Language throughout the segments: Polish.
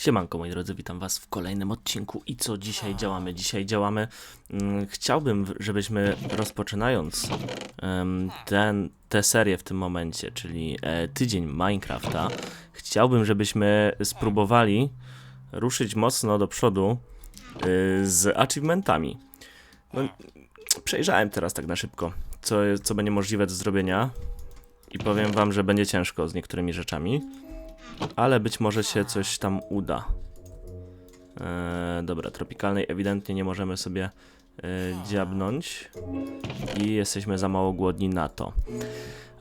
Siemanko moi drodzy, witam was w kolejnym odcinku i co dzisiaj działamy? Dzisiaj działamy, mm, chciałbym, żebyśmy rozpoczynając ten, tę serię w tym momencie, czyli e, tydzień Minecrafta, chciałbym, żebyśmy spróbowali ruszyć mocno do przodu y, z achievementami. No, przejrzałem teraz tak na szybko, co, co będzie możliwe do zrobienia i powiem wam, że będzie ciężko z niektórymi rzeczami ale być może się coś tam uda. Eee, dobra, tropikalnej ewidentnie nie możemy sobie e, dziabnąć i jesteśmy za mało głodni na to.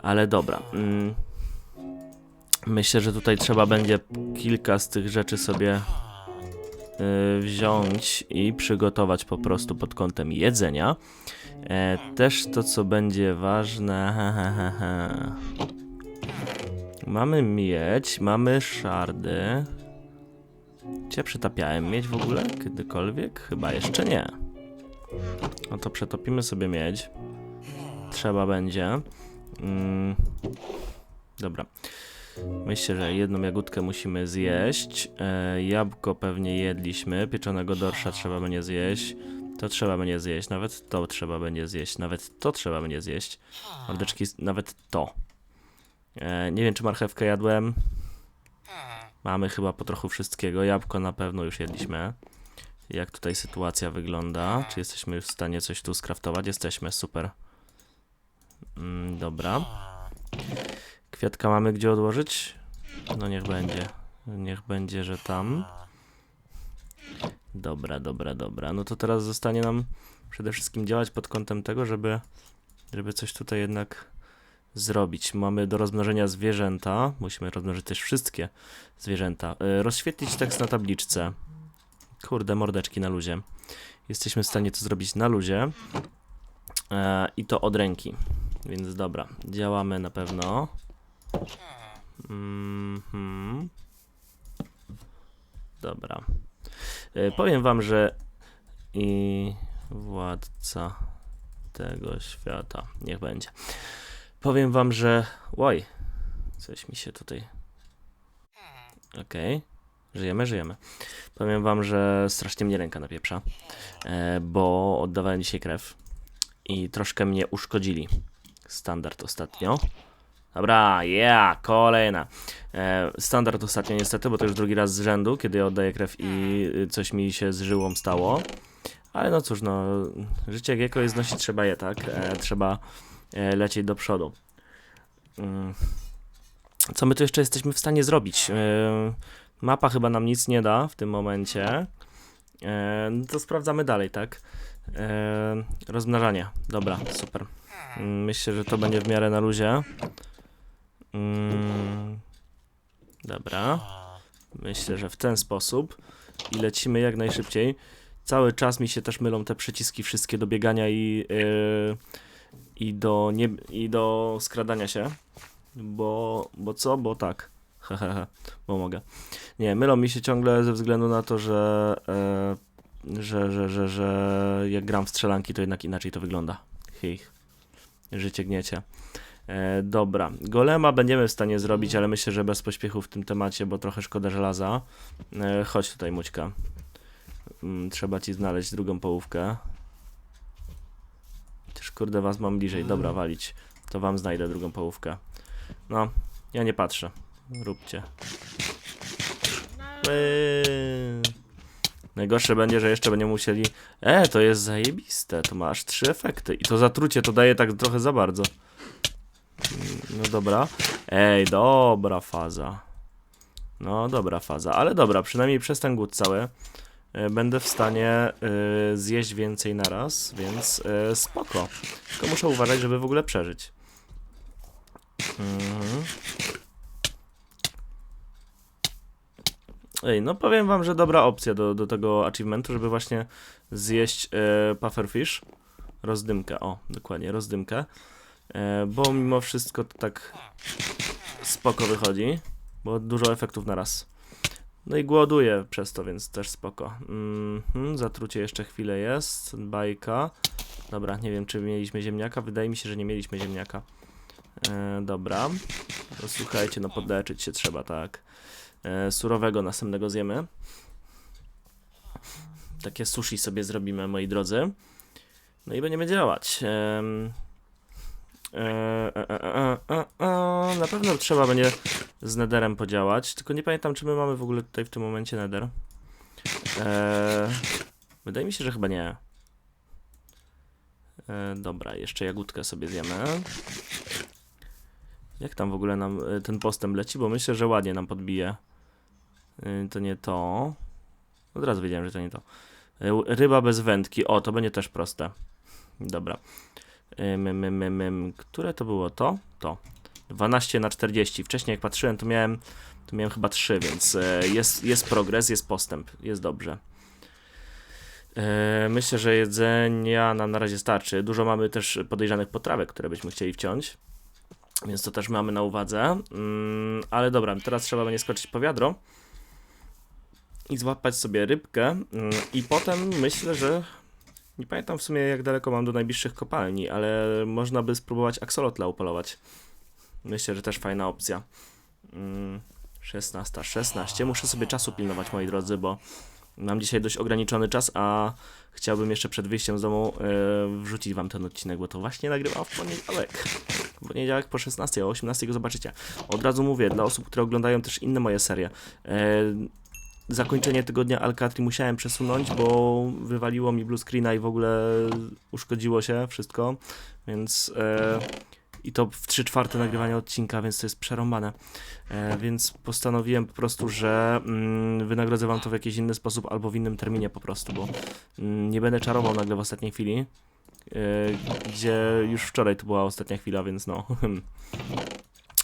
Ale dobra. Mm, myślę, że tutaj trzeba będzie kilka z tych rzeczy sobie e, wziąć i przygotować po prostu pod kątem jedzenia. E, też to, co będzie ważne. he, he, he, he. Mamy miedź, mamy szardy. Cię przytapiałem miedź w ogóle? Kiedykolwiek? Chyba jeszcze nie. No to przetopimy sobie miedź. Trzeba będzie. Mm. Dobra. Myślę, że jedną jagódkę musimy zjeść. E, jabłko pewnie jedliśmy. Pieczonego dorsza trzeba będzie zjeść. To trzeba będzie zjeść. Nawet to trzeba będzie zjeść. Nawet to trzeba będzie zjeść. Mordeczki, nawet to. E, nie wiem, czy marchewkę jadłem. Mamy chyba po trochu wszystkiego. Jabłko na pewno już jedliśmy. Jak tutaj sytuacja wygląda? Czy jesteśmy już w stanie coś tu skraftować? Jesteśmy, super. Mm, dobra. Kwiatka mamy gdzie odłożyć? No niech będzie. Niech będzie, że tam. Dobra, dobra, dobra. No to teraz zostanie nam przede wszystkim działać pod kątem tego, żeby, żeby coś tutaj jednak zrobić. Mamy do rozmnożenia zwierzęta. Musimy rozmnożyć też wszystkie zwierzęta. E, Rozświetlić tekst na tabliczce. Kurde, mordeczki na luzie. Jesteśmy w stanie to zrobić na luzie. E, I to od ręki. Więc dobra, działamy na pewno. Mhm. Dobra. E, Powiem wam, że i władca tego świata. Niech będzie. Powiem wam, że. Oj, coś mi się tutaj. Okej. Żyjemy, żyjemy. Powiem wam, że strasznie mnie ręka napieprza, e, bo oddawałem dzisiaj krew i troszkę mnie uszkodzili. Standard ostatnio. Dobra, yeah, kolejna. E, standard ostatnio niestety, bo to już drugi raz z rzędu, kiedy oddaję krew i y, coś mi się z żyłą stało. Ale no cóż, no, życie jak jako jest nosić trzeba je, tak? E, trzeba lecieć do przodu. Mm. Co my tu jeszcze jesteśmy w stanie zrobić? E, Mapa chyba nam nic nie da w tym momencie. E, no to sprawdzamy dalej, tak? E, rozmnażanie. Dobra, super. Mm, Myślę, że to będzie w miarę na luzie. Mm, Dobra. Myślę, że w ten sposób. I lecimy jak najszybciej. Cały czas mi się też mylą te przyciski wszystkie do biegania i, yy, i, do, nie, i do skradania się. Bo, bo co? Bo tak. Hehehe, bo mogę. Nie, mylą mi się ciągle ze względu na to, że, e, że, że, że, że jak gram w strzelanki, to jednak inaczej to wygląda. Hich. Życie gniecie. E, dobra, golema będziemy w stanie zrobić, ale myślę, że bez pośpiechu w tym temacie, bo trochę szkoda żelaza. E, chodź tutaj, Mućka. Mm, trzeba ci znaleźć drugą połówkę. Chociaż kurde, was mam bliżej. Dobra, walić. To wam znajdę drugą połówkę. No, ja nie patrzę. Róbcie. Eee. Najgorsze będzie, że jeszcze będziemy musieli. E, to jest zajebiste. To masz trzy efekty. I to zatrucie to daje tak trochę za bardzo. No dobra. Ej, dobra faza. No, dobra faza. Ale dobra, przynajmniej przez ten głód cały będę w stanie y, zjeść więcej naraz, więc y, spoko. Tylko muszę uważać, żeby w ogóle przeżyć. Mhm. Ej, no powiem wam, że dobra opcja do, do tego achievementu, żeby właśnie zjeść e, pufferfish. Rozdymkę, o, dokładnie, rozdymkę. E, bo mimo wszystko to tak spoko wychodzi, bo dużo efektów na raz. No i głoduję przez to, więc też spoko. Mhm, zatrucie jeszcze chwilę jest, bajka. Dobra, nie wiem czy mieliśmy ziemniaka, wydaje mi się, że nie mieliśmy ziemniaka. E, dobra, to słuchajcie, no podleczyć się trzeba, tak. e, surowego następnego zjemy. Takie sushi sobie zrobimy, moi drodzy. No i będziemy działać. E, e, e, e, e, e, na pewno trzeba będzie z Netherem podziałać, tylko nie pamiętam, czy my mamy w ogóle tutaj w tym momencie Nether. E, wydaje mi się, że chyba nie. E, dobra, jeszcze jagódkę sobie zjemy. Jak tam w ogóle nam e, ten postęp leci? Bo myślę, że ładnie nam podbije. E, to nie to. Od razu wiedziałem, że to nie to. E, Ryba bez wędki. O, to będzie też proste. Dobra. Ym, ym, ym, ym. Które to było to? To. 12 na 40. Wcześniej jak patrzyłem, to miałem, to miałem chyba 3, więc e, jest, jest progres, jest postęp. Jest dobrze. E, Myślę, że jedzenia nam na razie starczy. Dużo mamy też podejrzanych potrawek, które byśmy chcieli wciąć. Więc to też mamy na uwadze. Mm, ale dobra, teraz trzeba będzie skoczyć po wiadro i złapać sobie rybkę. Mm, I potem myślę, że. Nie pamiętam w sumie jak daleko mam do najbliższych kopalni, ale można by spróbować aksolotla upolować. Myślę, że też fajna opcja. Mm, 16, 16. Muszę sobie czasu pilnować, moi drodzy, bo mam dzisiaj dość ograniczony czas, a chciałbym jeszcze przed wyjściem z domu e, wrzucić wam ten odcinek, bo to właśnie nagrywam w poniedziałek. W poniedziałek po 16, o 18 go zobaczycie. Od razu mówię, dla osób, które oglądają też inne moje serie. E, zakończenie tygodnia Alcatri musiałem przesunąć, bo wywaliło mi blue screena i w ogóle uszkodziło się wszystko, więc e, i to w 3 czwarte nagrywania odcinka, więc to jest przerąbane. E, więc postanowiłem po prostu, że mm, wynagrodzę wam to w jakiś inny sposób albo w innym terminie po prostu, bo mm, nie będę czarował nagle w ostatniej chwili. E, gdzie już wczoraj to była ostatnia chwila, więc no.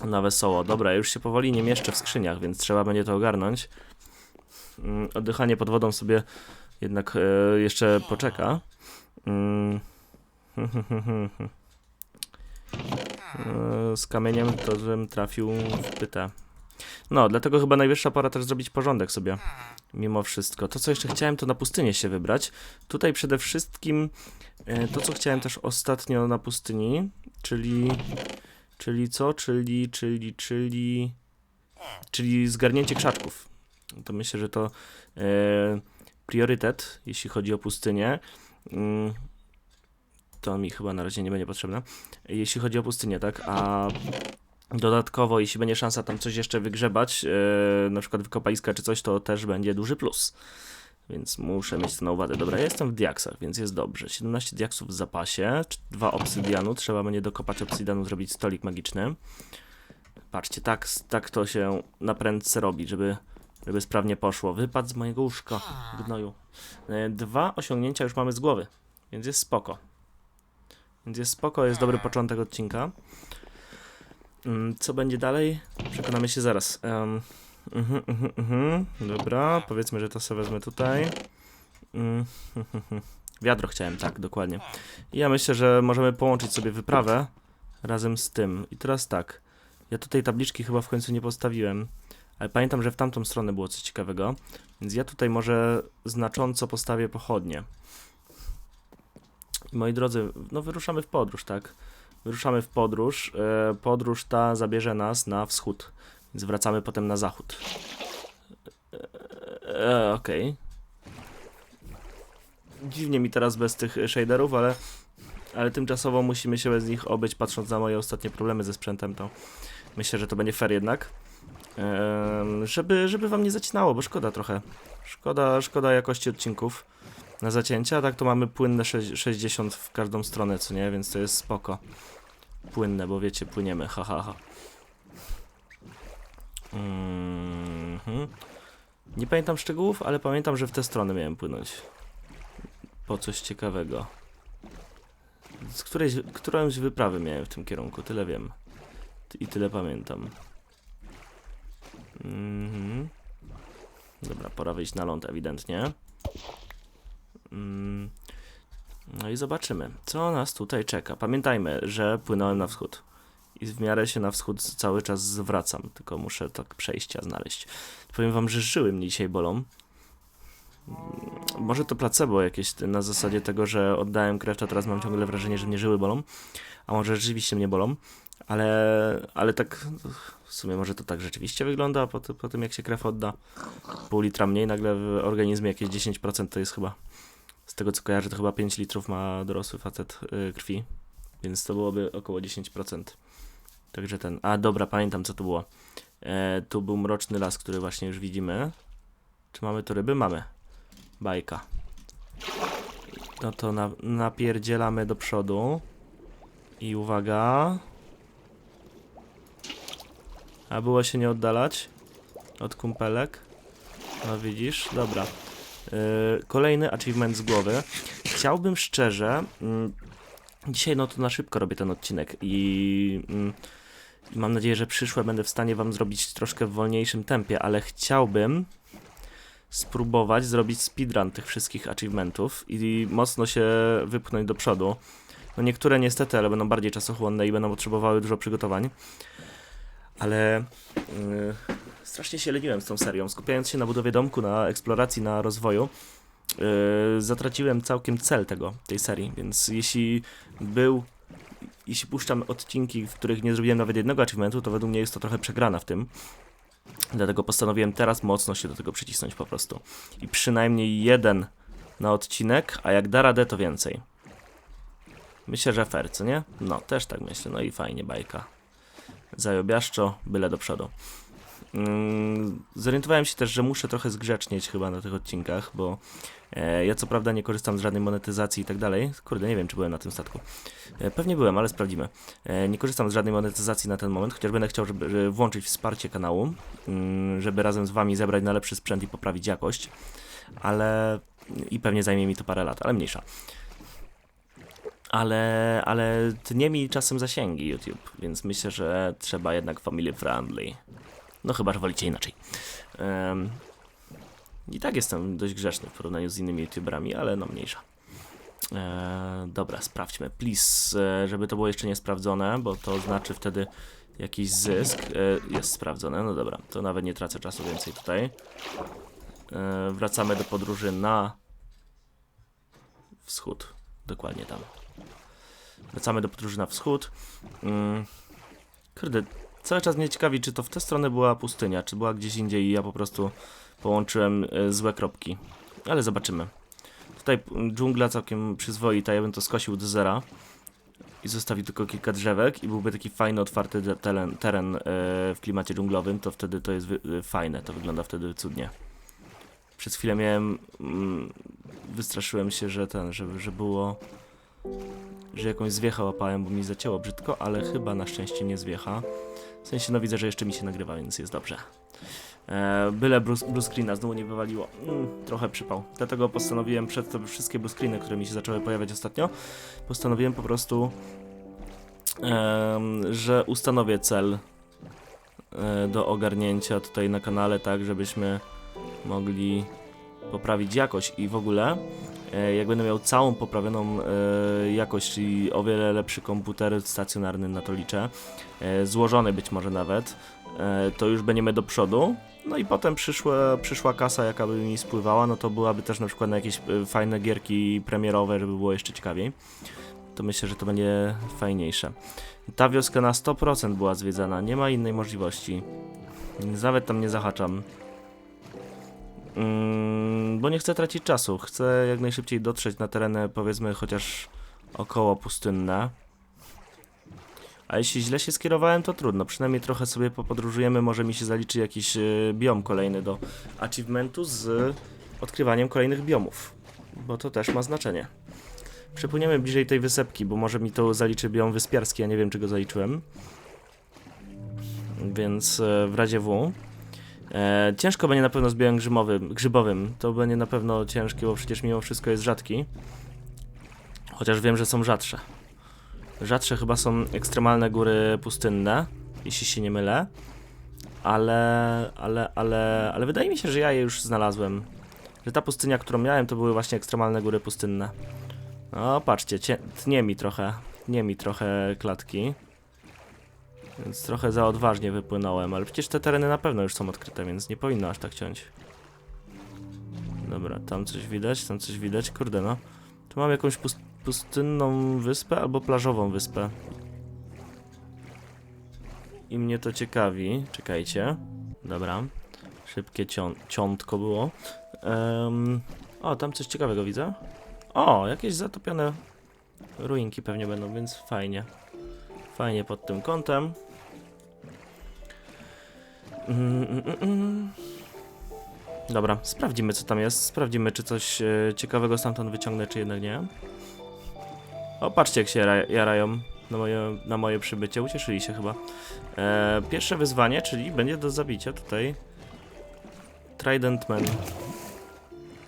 Na wesoło. Dobra, już się powoli nie mieszczę w skrzyniach, więc trzeba będzie to ogarnąć. Mm, Oddychanie pod wodą sobie jednak e, jeszcze poczeka. Mm. E, Z kamieniem to bym trafił w pytę. No, dlatego chyba najwyższa pora też zrobić porządek sobie. Mimo wszystko. To, co jeszcze chciałem, to na pustynię się wybrać. Tutaj przede wszystkim e, to, co chciałem też ostatnio na pustyni, czyli. Czyli co? Czyli, czyli, czyli. Czyli zgarnięcie krzaczków. To myślę, że to e, priorytet, jeśli chodzi o pustynię. Mm, to mi chyba na razie nie będzie potrzebne. Jeśli chodzi o pustynię, tak? A dodatkowo, jeśli będzie szansa tam coś jeszcze wygrzebać, e, na przykład wykopaliska czy coś, to też będzie duży plus. Więc muszę mieć to na uwadze. Dobra, ja jestem w diaksach, więc jest dobrze. 17 diaksów w zapasie, 2 obsydianu. Trzeba będzie dokopać obsydianu, zrobić stolik magiczny. Patrzcie, tak, tak to się na prędce robi, żeby, żeby sprawnie poszło. Wypadł z mojego łóżka, gnoju. E, Dwa osiągnięcia już mamy z głowy, więc jest spoko. Więc jest spoko, jest dobry początek odcinka. Mm, Co będzie dalej? Przekonamy się zaraz. Em, mhm, mhm, mhm. Dobra, powiedzmy, że to sobie wezmę tutaj. Mm, Wiadro chciałem, tak, dokładnie. I ja myślę, że możemy połączyć sobie wyprawę razem z tym. I teraz tak. Ja tutaj tabliczki chyba w końcu nie postawiłem, ale pamiętam, że w tamtą stronę było coś ciekawego, więc ja tutaj może znacząco postawię pochodnie. Moi drodzy, no wyruszamy w podróż, tak? Wyruszamy w podróż. E, podróż ta zabierze nas na wschód, więc wracamy potem na zachód. E, e, Okej. Dziwnie mi teraz bez tych shaderów, ale, ale tymczasowo musimy się bez nich obyć, patrząc na moje ostatnie problemy ze sprzętem, to myślę, że to będzie fair jednak. Żeby, żeby wam nie zacinało, bo szkoda trochę. Szkoda, szkoda jakości odcinków na zacięcia, tak to mamy płynne sześć- 60 w każdą stronę, co nie, więc to jest spoko. Płynne, bo wiecie, płyniemy, ha ha ha. Mhm. Nie pamiętam szczegółów, ale pamiętam, że w tę stronę miałem płynąć. Po coś ciekawego. Z którejś, którąś wyprawy miałem w tym kierunku, tyle wiem. I tyle pamiętam. Mhm. Dobra, pora wyjść na ląd ewidentnie. Mm. No i zobaczymy, co nas tutaj czeka. Pamiętajmy, że płynąłem na wschód. I w miarę się na wschód cały czas zwracam, tylko muszę tak przejścia znaleźć. Powiem wam, że żyły mnie dzisiaj bolą. Mm, Może to placebo jakieś na zasadzie tego, że oddałem krew, to teraz mam ciągle wrażenie, że mnie żyły bolą. A może rzeczywiście mnie bolą. Ale, ale tak w sumie może to tak rzeczywiście wygląda po, po tym jak się krew odda. Pół litra mniej nagle w organizmie jakieś 10% to jest chyba. Z tego co kojarzę to chyba 5 litrów ma dorosły facet y, krwi. Więc to byłoby około 10%. Także ten. A dobra, pamiętam co to było. E, tu był mroczny las, który właśnie już widzimy. Czy mamy tu ryby? Mamy. Bajka. No to na, napierdzielamy do przodu. I uwaga. A było się nie oddalać od kumpelek. No widzisz, dobra. Yy, kolejny achievement z głowy. Chciałbym szczerze. Mm, dzisiaj no to na szybko robię ten odcinek i. I mam nadzieję, że przyszłe będę w stanie wam zrobić troszkę w wolniejszym tempie, ale chciałbym spróbować zrobić speedrun tych wszystkich achievementów i mocno się wypchnąć do przodu. No niektóre niestety, ale będą bardziej czasochłonne i będą potrzebowały dużo przygotowań. Ale yy, strasznie się leniłem z tą serią. Skupiając się na budowie domku, na eksploracji, na rozwoju, yy, zatraciłem całkiem cel tego, tej serii, więc jeśli był jeśli puszczam odcinki, w których nie zrobiłem nawet jednego achievementu, to według mnie jest to trochę przegrana w tym. Dlatego postanowiłem teraz mocno się do tego przycisnąć po prostu. I przynajmniej jeden na odcinek, a jak da radę, to więcej. Myślę, że fair, co nie? No, też tak myślę. No i fajnie, bajka. Zajobiaszczo, byle do przodu. Mm, zorientowałem się też, że muszę trochę zgrzecznieć chyba na tych odcinkach, bo e, ja co prawda nie korzystam z żadnej monetyzacji i tak dalej. Kurde, nie wiem, czy byłem na tym statku. E, pewnie byłem, ale sprawdzimy. E, nie korzystam z żadnej monetyzacji na ten moment, chociaż będę chciał, żeby, włączyć wsparcie kanału, mm, żeby razem z wami zebrać najlepszy sprzęt i poprawić jakość, ale i pewnie zajmie mi to parę lat, ale mniejsza. Ale, ale tnie mi czasem zasięgi YouTube, więc myślę, że trzeba jednak family friendly. No chyba, że wolicie inaczej. Em, I tak jestem dość grzeczny w porównaniu z innymi YouTuberami, ale no mniejsza. E, dobra, sprawdźmy. Please, e, żeby to było jeszcze nie sprawdzone, bo to znaczy wtedy jakiś zysk. E, jest sprawdzone, no dobra, to nawet nie tracę czasu więcej tutaj. E, wracamy do podróży na wschód. Dokładnie tam. Wracamy do podróży na wschód. Mm. Kurde, cały czas mnie ciekawi, czy to w tę stronę była pustynia, czy była gdzieś indziej i ja po prostu połączyłem e, złe kropki. Ale zobaczymy. Tutaj mm, dżungla całkiem przyzwoita, ja bym to skosił do zera i zostawił tylko kilka drzewek i byłby taki fajny, otwarty teren, teren w klimacie dżunglowym, to wtedy to jest e, fajne, to wygląda wtedy cudnie. Przez chwilę miałem, mm, wystraszyłem się, że ten, że, że było, że jakąś zwiechę łapałem, bo mi zacięło brzydko, ale chyba na szczęście nie zwiecha. W sensie, no widzę, że jeszcze mi się nagrywa, więc jest dobrze. E, byle blue, blue screena znowu nie wywaliło. Mm, trochę przypał. Dlatego postanowiłem przed to wszystkie blue screeny, które mi się zaczęły pojawiać ostatnio, postanowiłem po prostu, że ustanowię cel e, do ogarnięcia tutaj na kanale, tak żebyśmy mogli poprawić jakość i w ogóle e, jak będę miał całą poprawioną e, jakość, czyli o wiele lepszy komputer stacjonarny na to liczę, e, złożony być może nawet, to już będziemy do przodu. No i potem przyszła, przyszła kasa, jaka by mi spływała, no to byłaby też na przykład na jakieś fajne gierki premierowe, żeby było jeszcze ciekawiej. To myślę, że to będzie fajniejsze. Ta wioska na 100% była zwiedzana, nie ma innej możliwości. Nawet tam nie zahaczam. Mm, bo nie chcę tracić czasu. Chcę jak najszybciej dotrzeć na tereny, powiedzmy, chociaż około pustynne. A jeśli źle się skierowałem, to trudno. Przynajmniej trochę sobie popodróżujemy. Może mi się zaliczy jakiś e, biom kolejny do achievementu z odkrywaniem kolejnych biomów. Bo to też ma znaczenie. Przepłyniemy bliżej tej wysepki, bo może mi to zaliczy biom wyspiarski, ja nie wiem czy go zaliczyłem. Więc e, w razie W. E, ciężko będzie na pewno z biomem grzybowym, grzybowym. To będzie na pewno ciężkie, bo przecież mimo wszystko jest rzadki. Chociaż wiem, że są rzadsze. Rzadsze chyba są ekstremalne góry pustynne, jeśli się nie mylę. Ale, ale, ale, ale wydaje mi się, że ja je już znalazłem. Że ta pustynia, którą miałem, to były właśnie ekstremalne góry pustynne. No, patrzcie, cie, tnie mi trochę, tnie mi trochę klatki. Więc trochę za odważnie wypłynąłem, ale przecież te tereny na pewno już są odkryte, więc nie powinno aż tak ciąć. Dobra, tam coś widać, tam coś widać, kurde no. Tu mam jakąś pust pustynną wyspę albo plażową wyspę. i mnie to ciekawi. Czekajcie. Dobra. Szybkie cią ciątko było. Em, o, tam coś ciekawego widzę. O, jakieś zatopione ruinki pewnie będą, więc fajnie. Fajnie pod tym kątem. Dobra, sprawdzimy co tam jest. Sprawdzimy, czy coś e, ciekawego stamtąd wyciągnę, czy jednak nie. O, patrzcie jak się jara- jarają na moje, na moje przybycie. Ucieszyli się chyba. E, pierwsze wyzwanie, czyli będzie do zabicia tutaj. Trident Man.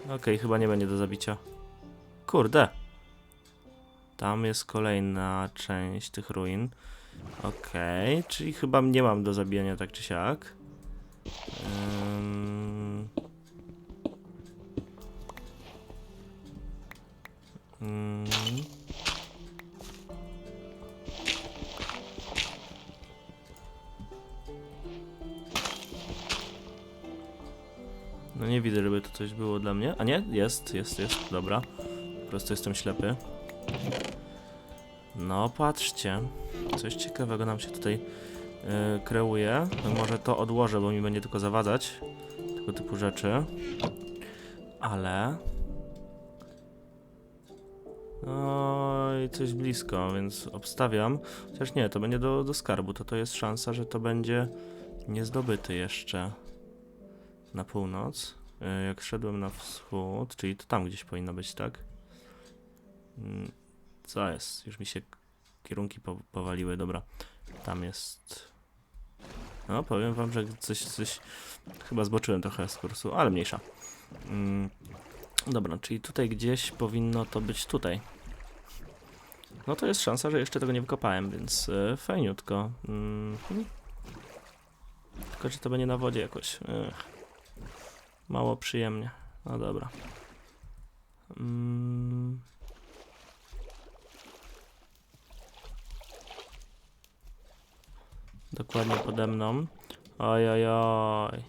Okej, chyba nie będzie do zabicia. Kurde. Tam jest kolejna część tych ruin. Okej, czyli chyba nie mam do zabijania tak czy siak. No nie widzę, żeby to coś było dla mnie. A nie? Jest, jest, jest. Dobra. Po prostu jestem ślepy. No, patrzcie. Coś ciekawego nam się tutaj kreuje. No, może to odłożę, bo mi będzie tylko zawadzać tego typu rzeczy. Ale... No i coś blisko, więc obstawiam. Chociaż nie, to będzie do, do skarbu. To to jest szansa, że to będzie niezdobyty jeszcze na północ. E, Jak szedłem na wschód, czyli to tam gdzieś powinno być, tak? Mm, Co jest? Już mi się kierunki po, powaliły, dobra. Tam jest. No, powiem wam, że coś, coś. Chyba zboczyłem trochę z kursu, ale mniejsza. Mm, dobra, czyli tutaj gdzieś powinno to być tutaj. No to jest szansa, że jeszcze tego nie wykopałem, więc e, fajniutko. Mm, hmm. Tylko czy to będzie na wodzie jakoś? Ech. Mało przyjemnie. No dobra. Mm. Dokładnie pode mną. Oj, oj, oj.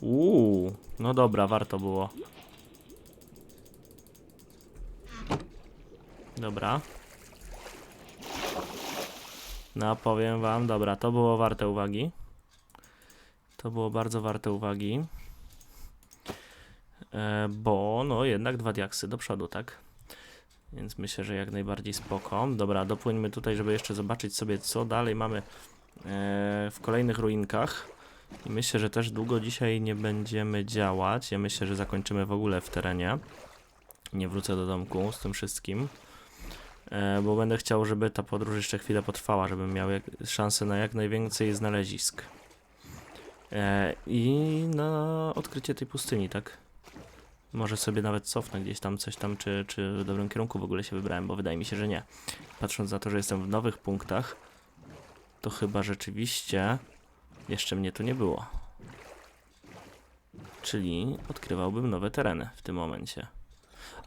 Uuu, no dobra, warto było. Dobra. No, powiem wam, dobra, to było warte uwagi. To było bardzo warte uwagi. E, bo, no, jednak dwa diaksy do przodu, tak? Więc myślę, że jak najbardziej spoko. Dobra, dopłyńmy tutaj, żeby jeszcze zobaczyć sobie, co dalej mamy e, w kolejnych ruinkach. I myślę, że też długo dzisiaj nie będziemy działać. Ja myślę, że zakończymy w ogóle w terenie. Nie wrócę do domku z tym wszystkim. E, bo będę chciał, żeby ta podróż jeszcze chwilę potrwała, żebym miał szansę na jak najwięcej znalezisk. E, I na odkrycie tej pustyni, tak? Może sobie nawet cofnę gdzieś tam coś tam, czy, czy w dobrym kierunku w ogóle się wybrałem, bo wydaje mi się, że nie. Patrząc na to, że jestem w nowych punktach, to chyba rzeczywiście jeszcze mnie tu nie było. Czyli odkrywałbym nowe tereny w tym momencie.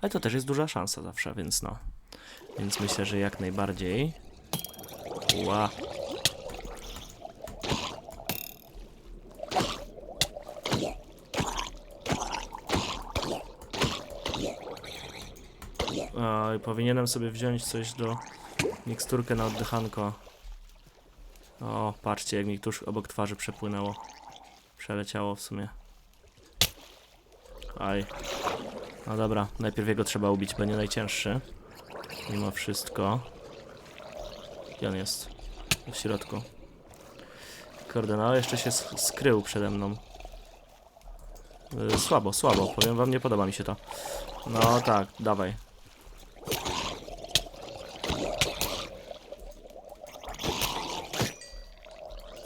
Ale to też jest duża szansa zawsze, więc no. Więc myślę, że jak najbardziej. Ła. Oj, powinienem sobie wziąć coś do miksturkę na oddychanko. O, patrzcie, jak mi tuż obok twarzy przepłynęło. Przeleciało w sumie. Aj. No dobra, najpierw jego trzeba ubić, będzie najcięższy. Mimo wszystko. Gdzie on jest? W środku. Kurde, no jeszcze się sk- skrył przede mną. Y, słabo, słabo, powiem wam, nie podoba mi się to. No tak, dawaj.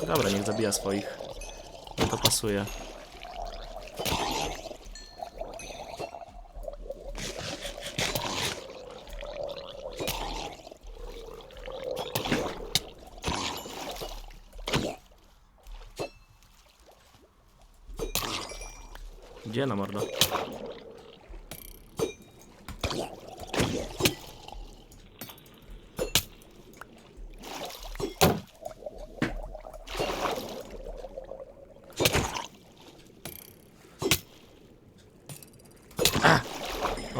Dobra, niech zabija swoich. No to pasuje. Gdzie na mordo?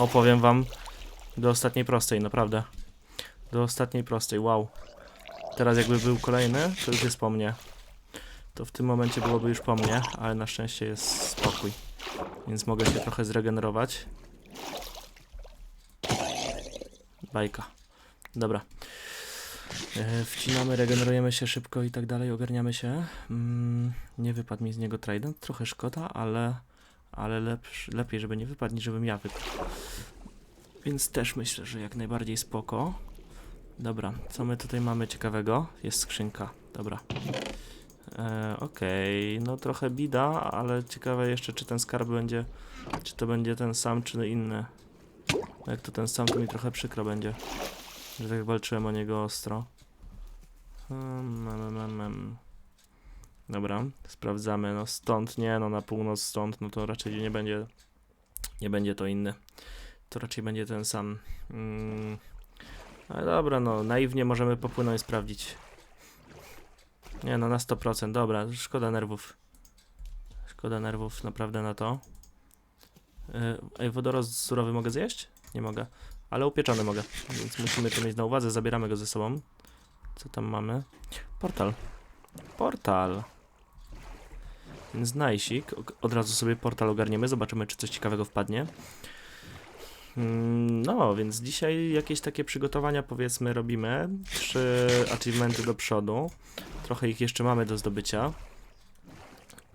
Opowiem wam do ostatniej prostej, naprawdę. Do ostatniej prostej, wow. Teraz jakby był kolejny, to już jest po mnie. To w tym momencie byłoby już po mnie, ale na szczęście jest spokój. Więc mogę się trochę zregenerować. Bajka. Dobra. E, wcinamy, regenerujemy się szybko i tak dalej, ogarniamy się. Mm, nie wypadł mi z niego trident, trochę szkoda, ale, ale lepsz, lepiej, żeby nie wypadł, niż żebym ja wypadł. Więc też myślę, że jak najbardziej spoko. Dobra, co my tutaj mamy ciekawego? Jest skrzynka, dobra. E, Okej, no trochę bida, ale ciekawe jeszcze, czy ten skarb będzie, czy to będzie ten sam, czy inny. Jak to ten sam, to mi trochę przykro będzie, że tak walczyłem o niego ostro. Hmm, mm, mm, mm. Dobra, sprawdzamy, no stąd nie, no na północ stąd, no to raczej nie będzie, nie będzie to inny. To raczej będzie ten sam. Mm. Ale dobra, no naiwnie możemy popłynąć i sprawdzić. Nie no, na 100%, dobra, szkoda nerwów. Szkoda nerwów, naprawdę na to. Yy, Ej, wodorost surowy mogę zjeść? Nie mogę, ale upieczony mogę, więc musimy to mieć na uwadze, zabieramy go ze sobą. Co tam mamy? Portal. Portal. Więc najsik, od razu sobie portal ogarniemy, zobaczymy czy coś ciekawego wpadnie. Mm, No, więc dzisiaj jakieś takie przygotowania powiedzmy robimy. Trzy achievementy do przodu. Trochę ich jeszcze mamy do zdobycia.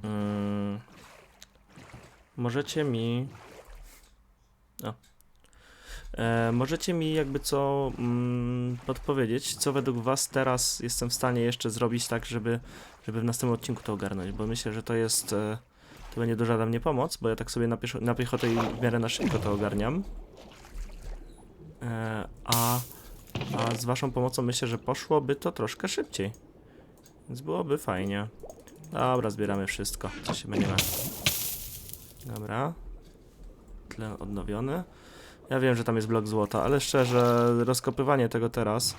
Mm. Możecie mi. O. E, możecie mi jakby co mm, podpowiedzieć, co według Was teraz jestem w stanie jeszcze zrobić tak, żeby, żeby w następnym odcinku to ogarnąć, bo myślę, że to jest. E, to będzie duża dla mnie pomoc, bo ja tak sobie na, pieszo- na piechotę i w miarę na szybko to ogarniam. E, a, a z waszą pomocą myślę, że poszłoby to troszkę szybciej. Więc byłoby fajnie. Dobra, zbieramy wszystko, co się będzie na... Dobra. Tlen odnowiony. Ja wiem, że tam jest blok złota, ale szczerze, rozkopywanie tego teraz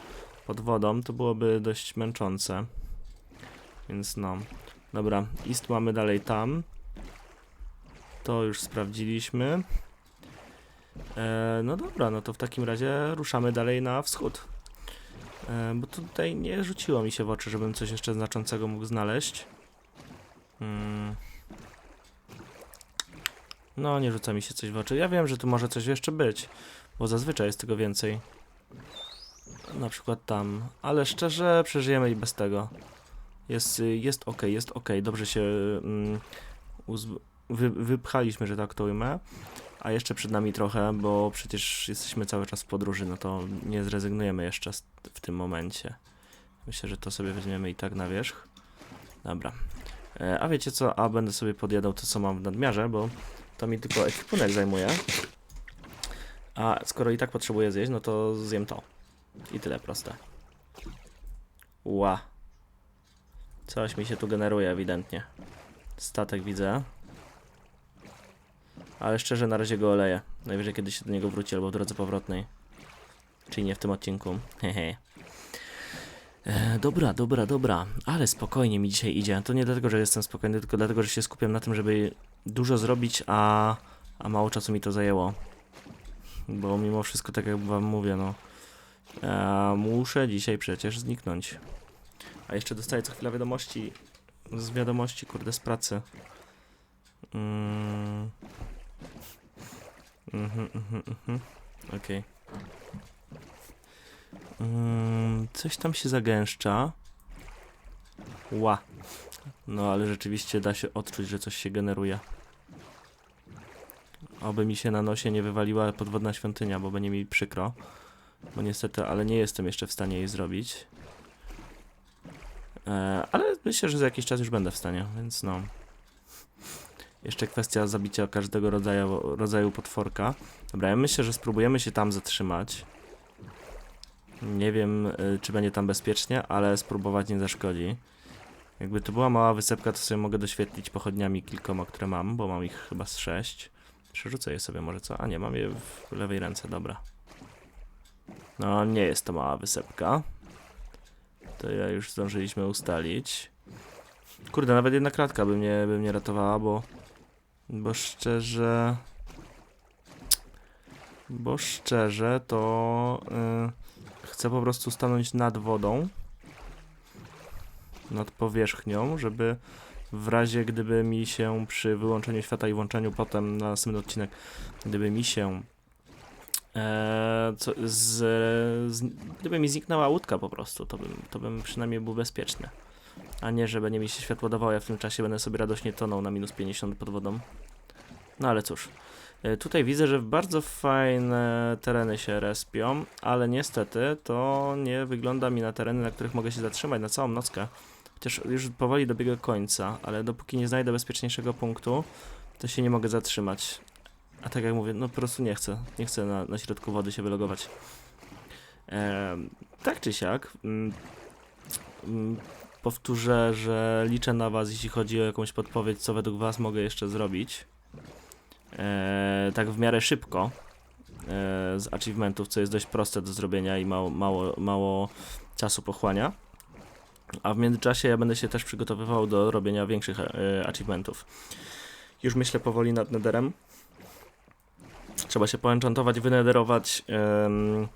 pod wodą to byłoby dość męczące. Więc no. Dobra, ist mamy dalej tam. To już sprawdziliśmy. E, no dobra, no to w takim razie ruszamy dalej na wschód. E, bo tutaj nie rzuciło mi się w oczy, żebym coś jeszcze znaczącego mógł znaleźć. Mm. No, nie rzuca mi się coś w oczy. Ja wiem, że tu może coś jeszcze być, bo zazwyczaj jest tego więcej. Na przykład tam, ale szczerze przeżyjemy i bez tego. Jest, y, jest ok, jest ok, dobrze się mm, wy, wypchaliśmy, że tak to ujmę. A jeszcze przed nami trochę, bo przecież jesteśmy cały czas w podróży, no to nie zrezygnujemy jeszcze w tym momencie. Myślę, że to sobie weźmiemy i tak na wierzch. Dobra. E, a wiecie co? A będę sobie podjadał to, co mam w nadmiarze, bo to mi tylko ekwipunek zajmuje. A skoro i tak potrzebuję zjeść, no to zjem to. I tyle proste. Ła. Coś mi się tu generuje ewidentnie. Statek widzę. Ale szczerze na razie go oleję. Najwyżej kiedyś się do niego wróci albo w drodze powrotnej. Czyli nie w tym odcinku. Hehe. E, dobra, dobra, dobra. Ale spokojnie mi dzisiaj idzie. To nie dlatego, że jestem spokojny, tylko dlatego, że się skupiam na tym, żeby dużo zrobić, a, a mało czasu mi to zajęło. Bo mimo wszystko, tak jak wam mówię, no. E, muszę dzisiaj przecież zniknąć. A jeszcze dostaję co chwila wiadomości. Z wiadomości, kurde, z pracy. Mm. Mhm, mhm, mhm. Okej. Mm, coś tam się zagęszcza. Ła. No ale rzeczywiście da się odczuć, że coś się generuje. Oby mi się na nosie nie wywaliła podwodna świątynia, bo będzie mi przykro. Bo niestety, ale nie jestem jeszcze w stanie jej zrobić. E, ale myślę, że za jakiś czas już będę w stanie, więc no. Jeszcze kwestia zabicia każdego rodzaju, rodzaju potworka. Dobra, ja myślę, że spróbujemy się tam zatrzymać. Nie wiem, y, czy będzie tam bezpiecznie, ale spróbować nie zaszkodzi. Jakby to była mała wysepka, to sobie mogę doświetlić pochodniami kilkoma, które mam, bo mam ich chyba z sześć. Przerzucę je sobie może co? A nie, mam je w lewej ręce, dobra. No, nie jest to mała wysepka. To ja już zdążyliśmy ustalić. Kurde, nawet jedna kratka by mnie, by mnie ratowała, bo... Bo szczerze... Bo szczerze to... y, chcę po prostu stanąć nad wodą. nad powierzchnią, żeby w razie gdyby mi się przy wyłączeniu świata i włączeniu potem na następny odcinek, gdyby mi się co, z, z, gdyby mi zniknęła łódka po prostu, to bym, to bym przynajmniej był bezpieczny. A nie, że będzie mi się światło dawało, ja w tym czasie będę sobie radośnie tonął na minus 50 pod wodą. No ale cóż. E, Tutaj widzę, że bardzo fajne tereny się respią, ale niestety to nie wygląda mi na tereny, na których mogę się zatrzymać na całą nockę. Chociaż już powoli dobiega końca, ale dopóki nie znajdę bezpieczniejszego punktu, to się nie mogę zatrzymać. A tak jak mówię, no po prostu nie chcę. Nie chcę na, na środku wody się wylogować. Em, tak czy siak, mm, mm, powtórzę, że liczę na Was, jeśli chodzi o jakąś podpowiedź, co według Was mogę jeszcze zrobić. E, tak w miarę szybko e, z achievementów, co jest dość proste do zrobienia i mało, mało, mało czasu pochłania. A w międzyczasie ja będę się też przygotowywał do robienia większych e, achievementów. Już myślę powoli nad Netherem. Trzeba się poenchantować, wynederować. em,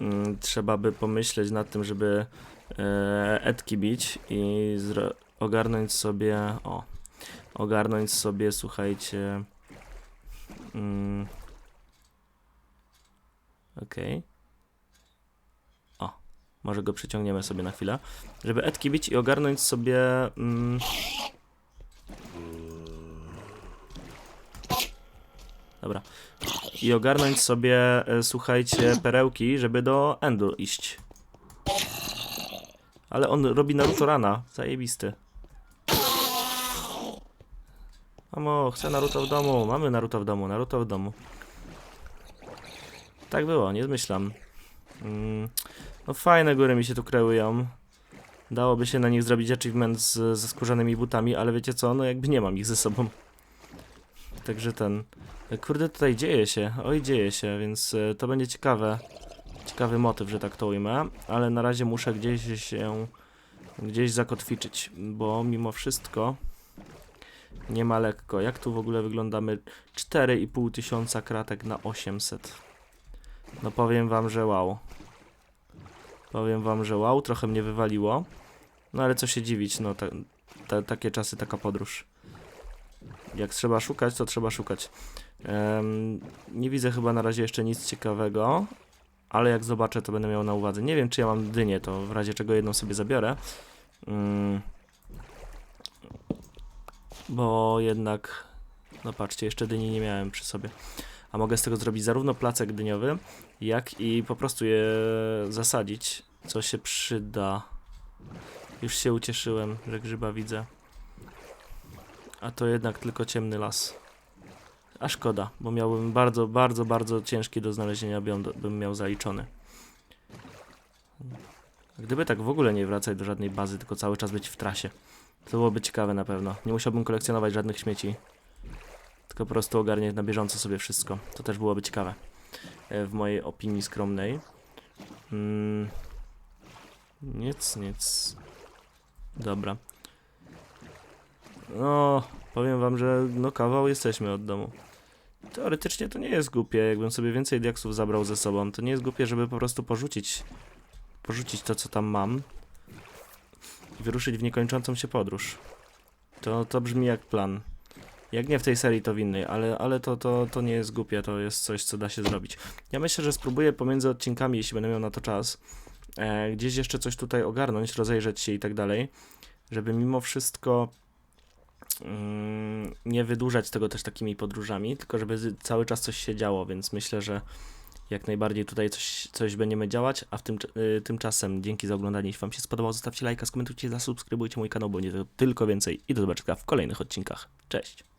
mm, trzeba by pomyśleć nad tym, żeby e, etki bić i ogarnąć sobie. O, ogarnąć sobie, słuchajcie. Mm, Okej. O, może go przyciągniemy sobie na chwilę. Żeby etki bić i ogarnąć sobie. Mm, Dobra. I ogarnąć sobie, e, słuchajcie, perełki, żeby do Endu iść. Ale on robi Naruto rana. Zajebisty. Mamo, chcę Naruto w domu. Mamy Naruto w domu, Naruto w domu. Tak było, nie zmyślam. Mm, no fajne góry mi się tu kreują. Dałoby się na nich zrobić achievement z, ze skórzanymi butami, ale wiecie co, no jakby nie mam ich ze sobą. Także ten... Kurde, tutaj dzieje się, oj dzieje się, więc e, to będzie ciekawe. Ciekawy motyw, że tak to ujmę, ale na razie muszę gdzieś się... Gdzieś zakotwiczyć, bo mimo wszystko nie ma lekko. Jak tu w ogóle wyglądamy? 4,5 tysiąca kratek na 800. No powiem wam, że wow. Powiem wam, że wow, trochę mnie wywaliło. No ale co się dziwić, no ta, ta, takie czasy, taka podróż. Jak trzeba szukać, to trzeba szukać. Em, nie widzę chyba na razie jeszcze nic ciekawego, ale jak zobaczę, to będę miał na uwadze. Nie wiem, czy ja mam dynię, to w razie czego jedną sobie zabiorę. Mm. Bo jednak, no patrzcie, jeszcze dyni nie miałem przy sobie. A mogę z tego zrobić zarówno placek dyniowy, jak i po prostu je zasadzić, co się przyda. Już się ucieszyłem, że grzyba widzę. A to jednak tylko ciemny las. A szkoda, bo miałbym bardzo, bardzo, bardzo ciężki do znalezienia biom, bym miał zaliczony. Gdyby tak w ogóle nie wracać do żadnej bazy, tylko cały czas być w trasie. To byłoby ciekawe na pewno. Nie musiałbym kolekcjonować żadnych śmieci. Tylko po prostu ogarniać na bieżąco sobie wszystko. To też byłoby ciekawe. E, W mojej opinii skromnej. Mm. Nic, nic. Dobra. No, powiem wam, że no kawał jesteśmy od domu. Teoretycznie to nie jest głupie, jakbym sobie więcej diaksów zabrał ze sobą. To nie jest głupie, żeby po prostu porzucić porzucić to, co tam mam i wyruszyć w niekończącą się podróż. To, to brzmi jak plan. Jak nie w tej serii, to w innej, ale, ale to, to, to nie jest głupie, to jest coś, co da się zrobić. Ja myślę, że spróbuję pomiędzy odcinkami, jeśli będę miał na to czas, e, gdzieś jeszcze coś tutaj ogarnąć, rozejrzeć się i tak dalej, żeby mimo wszystko nie wydłużać tego też takimi podróżami, tylko żeby cały czas coś się działo, więc myślę, że jak najbardziej tutaj coś, coś będziemy działać, a w tym, y, tymczasem dzięki za oglądanie. Jeśli Wam się spodobało, zostawcie lajka, skomentujcie, zasubskrybujcie mój kanał, bo będzie to tylko więcej i do zobaczenia w kolejnych odcinkach. Cześć!